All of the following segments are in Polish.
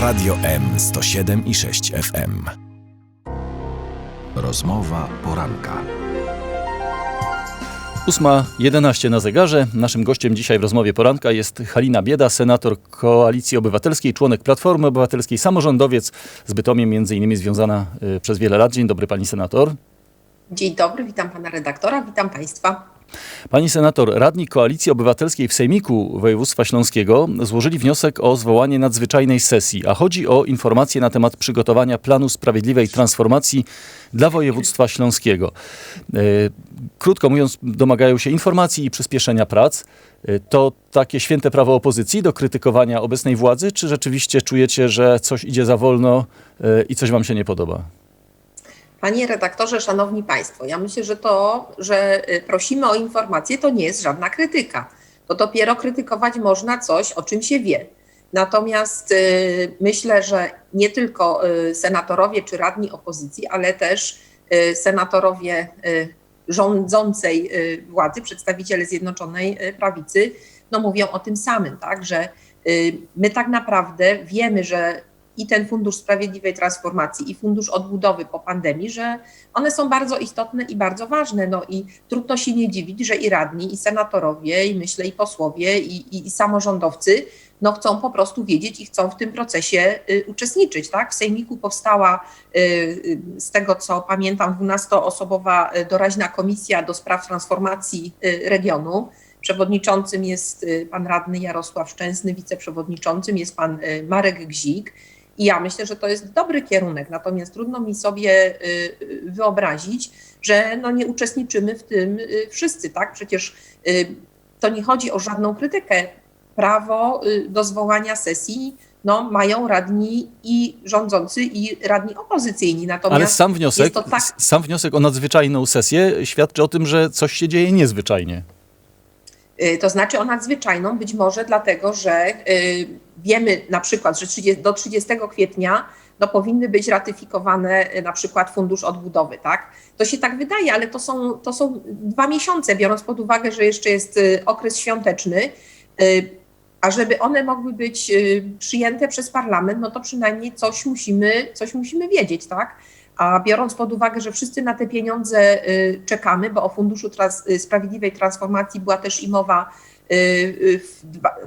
Radio M 107 i 6 FM. Rozmowa poranka. 8.11 na zegarze. Naszym gościem dzisiaj w rozmowie poranka jest Halina Bieda, senator Koalicji Obywatelskiej, członek Platformy Obywatelskiej, samorządowiec z Bytomiem między innymi związana y, przez wiele lat. Dzień dobry pani senator. Dzień dobry, witam pana redaktora, witam państwa. Pani senator, radni Koalicji Obywatelskiej w Sejmiku Województwa Śląskiego złożyli wniosek o zwołanie nadzwyczajnej sesji, a chodzi o informacje na temat przygotowania planu sprawiedliwej transformacji dla województwa śląskiego. E, Krótko mówiąc, domagają się informacji i przyspieszenia prac. E, To takie święte prawo opozycji do krytykowania obecnej władzy, czy rzeczywiście czujecie, że coś idzie za wolno e, i coś wam się nie podoba? Panie redaktorze, szanowni państwo, ja myślę, że to, że y, prosimy o informacje, to nie jest żadna krytyka. To dopiero krytykować można coś, o czym się wie. Natomiast y, myślę, że nie tylko y, senatorowie czy radni opozycji, ale też senatorowie rządzącej władzy, przedstawiciele Zjednoczonej Prawicy, no mówią o tym samym, tak, że my tak naprawdę wiemy, że i ten Fundusz Sprawiedliwej Transformacji, i Fundusz Odbudowy po pandemii, że one są bardzo istotne i bardzo ważne. No i trudno się nie dziwić, że i radni, i senatorowie, i myślę, i posłowie, i, i, i samorządowcy no chcą po prostu wiedzieć i chcą w tym procesie y, uczestniczyć. Tak? W Sejmiku powstała, y, y, z tego co pamiętam, 12-osobowa y, doraźna komisja do spraw transformacji y, regionu. Przewodniczącym jest y, pan radny Jarosław Szczęsny, wiceprzewodniczącym jest pan Marek Gzik. I ja myślę, że to jest dobry kierunek, natomiast trudno mi sobie y, y, wyobrazić, że no nie uczestniczymy w tym y, wszyscy, tak? Przecież to nie chodzi o żadną krytykę. Prawo do zwołania sesji no, mają radni i rządzący, i radni opozycyjni. Natomiast Ale sam wniosek, tak, sam wniosek o nadzwyczajną sesję świadczy o tym, że coś się dzieje niezwyczajnie. Y, To znaczy o nadzwyczajną być może dlatego, że y, wiemy na przykład, że 30, do 30 kwietnia no, powinny być ratyfikowane y, na przykład Fundusz Odbudowy, tak? To się tak wydaje, ale to są, to są dwa miesiące, biorąc pod uwagę, że jeszcze jest okres świąteczny. A żeby one mogły być przyjęte przez parlament, no to przynajmniej coś musimy, coś musimy wiedzieć, tak? A biorąc pod uwagę, że wszyscy na te pieniądze y, czekamy, bo o Funduszu Trans y, Sprawiedliwej Transformacji była też i mowa y,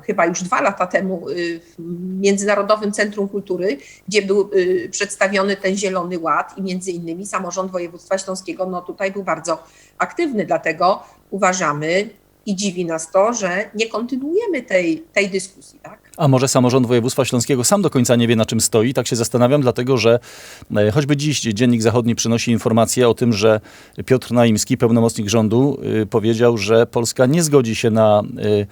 chyba już dwa lata temu w Międzynarodowym Centrum Kultury, gdzie był przedstawiony ten Zielony Ład i między innymi samorząd województwa śląskiego no tutaj był bardzo aktywny, dlatego uważamy i dziwi nas to, że nie kontynuujemy tej, tej dyskusji, tak? A może samorząd województwa śląskiego sam do końca nie wie na czym stoi? Tak się zastanawiam, dlatego że e, choćby dziś Dziennik Zachodni przynosi informację o tym, że Piotr Naimski, pełnomocnik rządu, y, powiedział, że Polska nie zgodzi się na, y,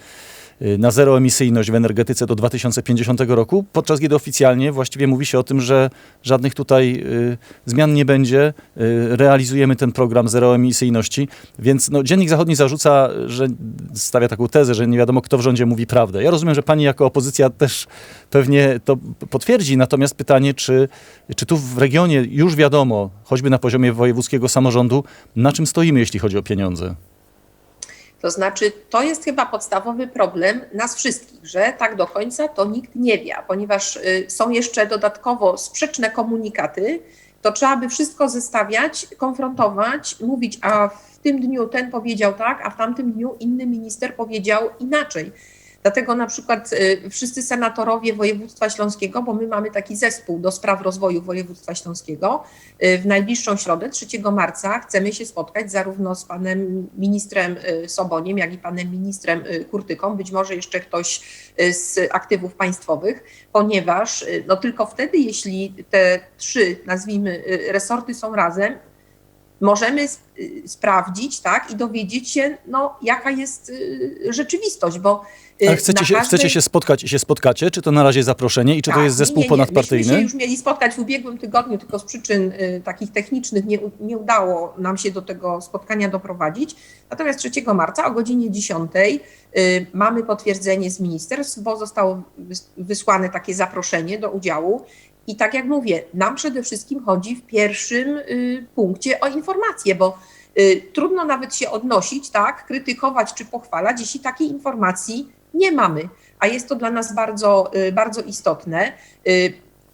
na zeroemisyjność w energetyce do 2050 roku, podczas kiedy oficjalnie właściwie mówi się o tym, że żadnych tutaj y, zmian nie będzie. Y, realizujemy ten program zeroemisyjności, więc no, Dziennik Zachodni zarzuca, że stawia taką tezę, że nie wiadomo kto w rządzie mówi prawdę. Ja rozumiem, że pani jako opozycja też pewnie to potwierdzi, natomiast pytanie, czy, czy tu w regionie już wiadomo, choćby na poziomie wojewódzkiego samorządu, na czym stoimy, jeśli chodzi o pieniądze? To znaczy, to jest chyba podstawowy problem nas wszystkich, że tak do końca to nikt nie wie, ponieważ y, są jeszcze dodatkowo sprzeczne komunikaty, to trzeba by wszystko zestawiać, konfrontować, mówić, a w tym dniu ten powiedział tak, a w tamtym dniu inny minister powiedział inaczej. Dlatego na przykład y, wszyscy senatorowie województwa śląskiego, bo my mamy taki zespół do spraw rozwoju województwa śląskiego, y, w najbliższą środę, 3 marca, chcemy się spotkać zarówno z panem ministrem y, Soboniem, jak i panem ministrem Kurtyką, być może jeszcze ktoś z aktywów państwowych, ponieważ no tylko wtedy, jeśli te trzy, nazwijmy, resorty są razem, możemy sprawdzić tak, i dowiedzieć się, no, jaka jest y, rzeczywistość, bo y, Ale chcecie się, każdej- chcecie się spotkać i się spotkacie? Czy to na razie zaproszenie i czy to tak, jest zespół nie, nie, ponadpartyjny? Myśmy się już mieli spotkać w ubiegłym tygodniu, tylko z przyczyn y, takich technicznych nie, nie udało nam się do tego spotkania doprowadzić. Natomiast 3 marca o godzinie 10 y, mamy potwierdzenie z ministerstw, bo zostało wys- wysłane takie zaproszenie do udziału. I tak jak mówię, nam przede wszystkim chodzi w pierwszym y, punkcie o informacje, bo y, trudno nawet się odnosić, tak, krytykować czy pochwalać, jeśli takiej informacji nie mamy. A jest to dla nas bardzo, y, bardzo istotne. Y,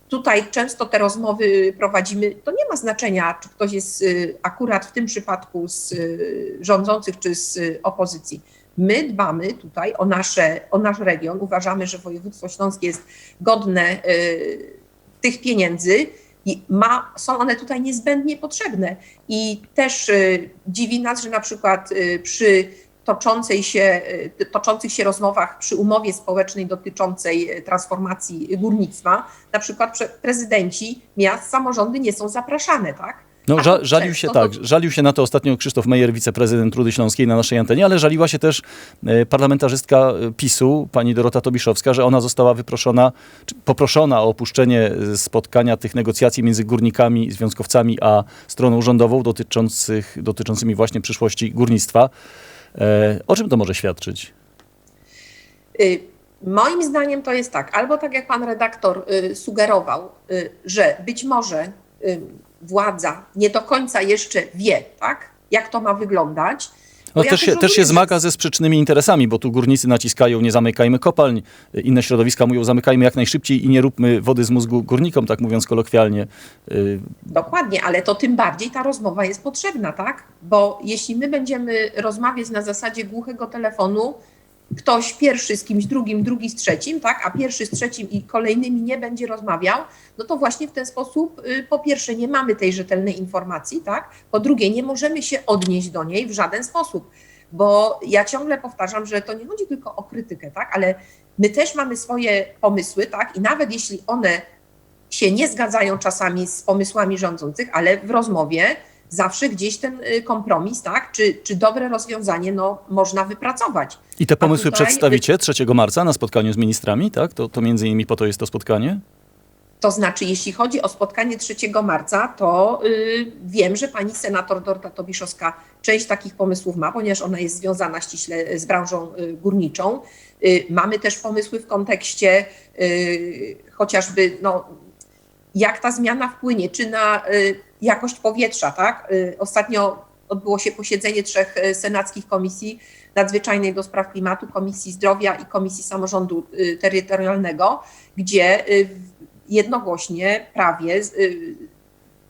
tutaj często te rozmowy prowadzimy, to nie ma znaczenia, czy ktoś jest y, akurat w tym przypadku z y, rządzących, czy z opozycji. My dbamy tutaj o, nasze, o nasz region. Uważamy, że województwo śląskie jest godne tych pieniędzy ma, są one tutaj niezbędnie potrzebne. I też y, dziwi nas, że na przykład y, przy toczącej się, y, toczących się rozmowach przy umowie społecznej dotyczącej y, transformacji górnictwa, na przykład prezydenci miast, samorządy nie są zapraszane, tak? No, ża- żalił się tak, żalił się na to ostatnio Krzysztof Mejer, wiceprezydent Rudy Śląskiej na naszej antenie, ale żaliła się też e, parlamentarzystka e, PiSu, pani Dorota Tobiszowska, że ona została wyproszona, poproszona o opuszczenie e, spotkania tych negocjacji między górnikami, związkowcami, a stroną rządową dotyczących, dotyczącymi właśnie przyszłości górnictwa. E, O czym to może świadczyć? Y, Moim zdaniem to jest tak, albo tak jak pan redaktor y, sugerował, y, że być może y, władza nie do końca jeszcze wie, tak, jak to ma wyglądać. No ja też, się, też się zmaga ze sprzecznymi interesami, bo tu górnicy naciskają nie zamykajmy kopalń, e, inne środowiska mówią zamykajmy jak najszybciej i nie róbmy wody z mózgu górnikom, tak mówiąc kolokwialnie. Y, Dokładnie, ale to tym bardziej ta rozmowa jest potrzebna, tak? Bo jeśli my będziemy rozmawiać na zasadzie głuchego telefonu, ktoś pierwszy z kimś drugim, drugi z trzecim, tak? A pierwszy z trzecim i kolejnymi nie będzie rozmawiał, no to właśnie w ten sposób, y, po pierwsze, nie mamy tej rzetelnej informacji, tak? Po drugie, nie możemy się odnieść do niej w żaden sposób. Bo ja ciągle powtarzam, że to nie chodzi tylko o krytykę, tak? Ale my też mamy swoje pomysły, tak? I nawet jeśli one się nie zgadzają czasami z pomysłami rządzących, ale w rozmowie zawsze gdzieś ten y, kompromis, tak, czy, czy dobre rozwiązanie, no, można wypracować. I te pomysły tutaj- przedstawicie 3 marca na spotkaniu z ministrami, tak? To, to między innymi po to jest to spotkanie? To znaczy, jeśli chodzi o spotkanie 3 marca, to y, wiem, że pani senator Dorota Tobiszowska część takich pomysłów ma, ponieważ ona jest związana ściśle z branżą y, górniczą. Y, mamy też pomysły w kontekście y, chociażby, no, jak ta zmiana wpłynie, czy na y, jakość powietrza, tak? Y, ostatnio odbyło się posiedzenie trzech y, senackich komisji nadzwyczajnej do spraw klimatu, Komisji Zdrowia i Komisji Samorządu y, Terytorialnego, gdzie jednogłośnie prawie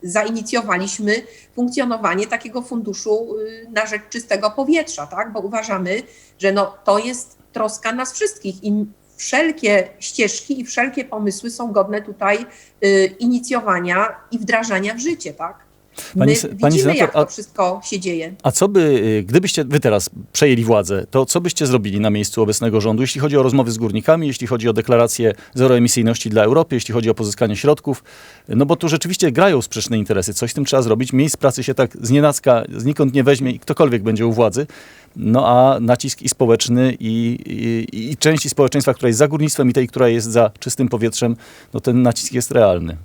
zainicjowaliśmy funkcjonowanie takiego funduszu na rzecz czystego powietrza, tak? bo uważamy, że no, to jest troska nas wszystkich i wszelkie ścieżki i wszelkie pomysły są godne tutaj y, inicjowania i wdrażania w życie. Tak? My Pani se- pani widzimy, senator, jak to a- wszystko się dzieje. A co by, y, gdybyście wy teraz przejęli władzę, to co byście zrobili na miejscu obecnego rządu, jeśli chodzi o rozmowy z górnikami, jeśli chodzi o deklarację zeroemisyjności dla Europy, jeśli chodzi o pozyskanie środków? No bo tu rzeczywiście grają sprzeczne interesy. Coś z tym trzeba zrobić. Miejsc pracy się tak znienacka, znikąd nie weźmie i ktokolwiek będzie u władzy. No a nacisk i społeczny, i, i, i części społeczeństwa, która jest za górnictwem i tej, która jest za czystym powietrzem, no ten nacisk jest realny.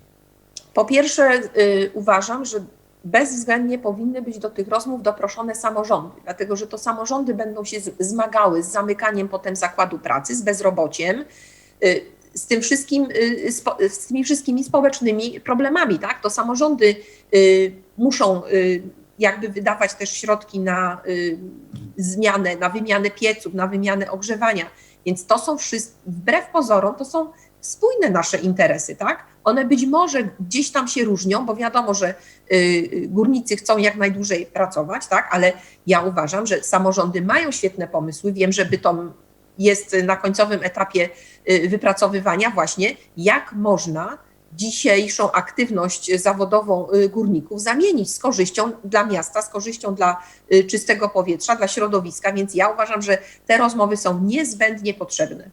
Po pierwsze, y, uważam, że bezwzględnie powinny być do tych rozmów doproszone samorządy, dlatego że to samorządy będą się zmagały z zamykaniem potem zakładu pracy, z bezrobociem, y, z tym wszystkim, y, z tymi wszystkimi społecznymi problemami, tak? To samorządy y, muszą jakby wydawać też środki na zmianę, na wymianę pieców, na wymianę ogrzewania. Więc to są wszystko, wbrew pozorom, to są spójne nasze interesy, tak? One być może gdzieś tam się różnią, bo wiadomo, że y, y, górnicy chcą jak najdłużej pracować, tak? Ale ja uważam, że samorządy mają świetne pomysły. Wiem, że Bytom jest na końcowym etapie y, wypracowywania właśnie, jak można dzisiejszą aktywność zawodową górników zamienić z korzyścią dla miasta, z korzyścią dla czystego powietrza, dla środowiska, więc ja uważam, że te rozmowy są niezbędnie potrzebne.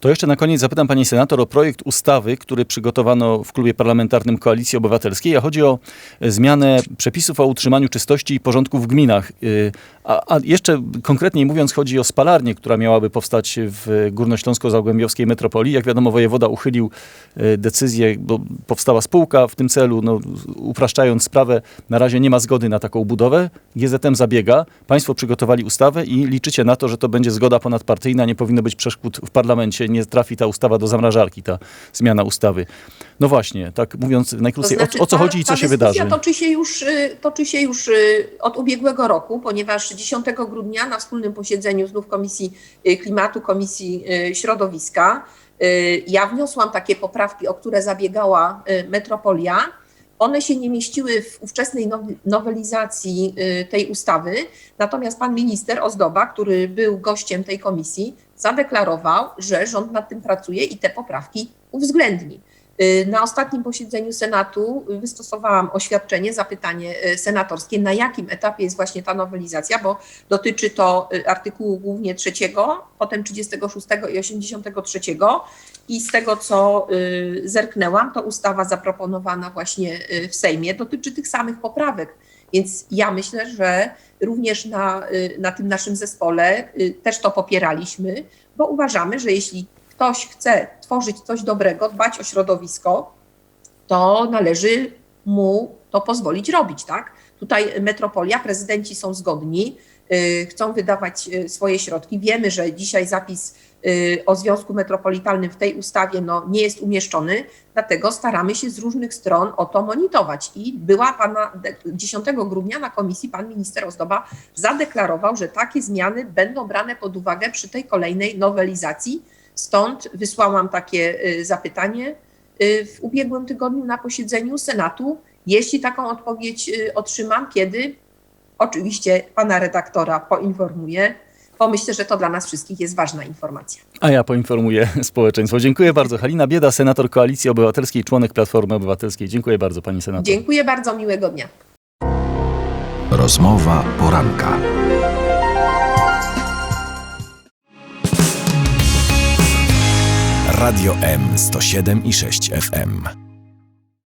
To jeszcze na koniec zapytam pani senator o projekt ustawy, który przygotowano w klubie parlamentarnym Koalicji Obywatelskiej, a chodzi o zmianę przepisów o utrzymaniu czystości i porządku w gminach. A, a jeszcze konkretniej mówiąc, chodzi o spalarnię, która miałaby powstać w Górnośląsko-Zagłębiowskiej metropolii. Jak wiadomo, wojewoda uchylił e, decyzję, bo powstała spółka w tym celu, no, upraszczając sprawę, na razie nie ma zgody na taką budowę. GZM zabiega, państwo przygotowali ustawę i liczycie na to, że to będzie zgoda ponadpartyjna, nie powinno być przeszkód w parlamencie, nie trafi ta ustawa do zamrażarki, ta zmiana ustawy. No właśnie, tak mówiąc najkrócej, o, o co ta- chodzi i co ta się wydarzy? Toczy się, już, y, toczy się już y, od ubiegłego roku, ponieważ 10 grudnia na wspólnym posiedzeniu znów Komisji y, Klimatu, Komisji y, Środowiska Y, Ja wniosłam takie poprawki, o które zabiegała metropolia. One się nie mieściły w ówczesnej nowelizacji tej ustawy, natomiast pan minister Ozdoba, który był gościem tej komisji, zadeklarował, że rząd nad tym pracuje i te poprawki uwzględni. Y, Na ostatnim posiedzeniu Senatu wystosowałam oświadczenie, zapytanie y, senatorskie, na jakim etapie jest właśnie ta nowelizacja, bo dotyczy to y, artykułu głównie trzeciego, potem 36 i 83. I z tego, co zerknęłam, to ustawa zaproponowana właśnie w Sejmie dotyczy tych samych poprawek. Więc ja myślę, że również na, na tym naszym zespole też to popieraliśmy, bo uważamy, że jeśli ktoś chce tworzyć coś dobrego, dbać o środowisko, to należy mu to pozwolić robić, tak? Tutaj metropolia, prezydenci są zgodni, y, chcą wydawać y, swoje środki. Wiemy, że dzisiaj zapis y, o związku metropolitalnym w tej ustawie no, nie jest umieszczony, dlatego staramy się z różnych stron o to monitorować. I była pana de- 10 grudnia na komisji pan minister Ozdoba zadeklarował, że takie zmiany będą brane pod uwagę przy tej kolejnej nowelizacji. Stąd wysłałam takie y, zapytanie y, w ubiegłym tygodniu na posiedzeniu Senatu. Jeśli taką odpowiedź y, otrzymam, kiedy oczywiście pana redaktora poinformuję, bo myślę, że to dla nas wszystkich jest ważna informacja. A ja poinformuję społeczeństwo. Dziękuję bardzo. Halina Bieda, senator Koalicji Obywatelskiej, członek Platformy Obywatelskiej. Dziękuję bardzo pani senator. Dziękuję bardzo, miłego dnia. Rozmowa poranka. Radio M 107 i 6 FM.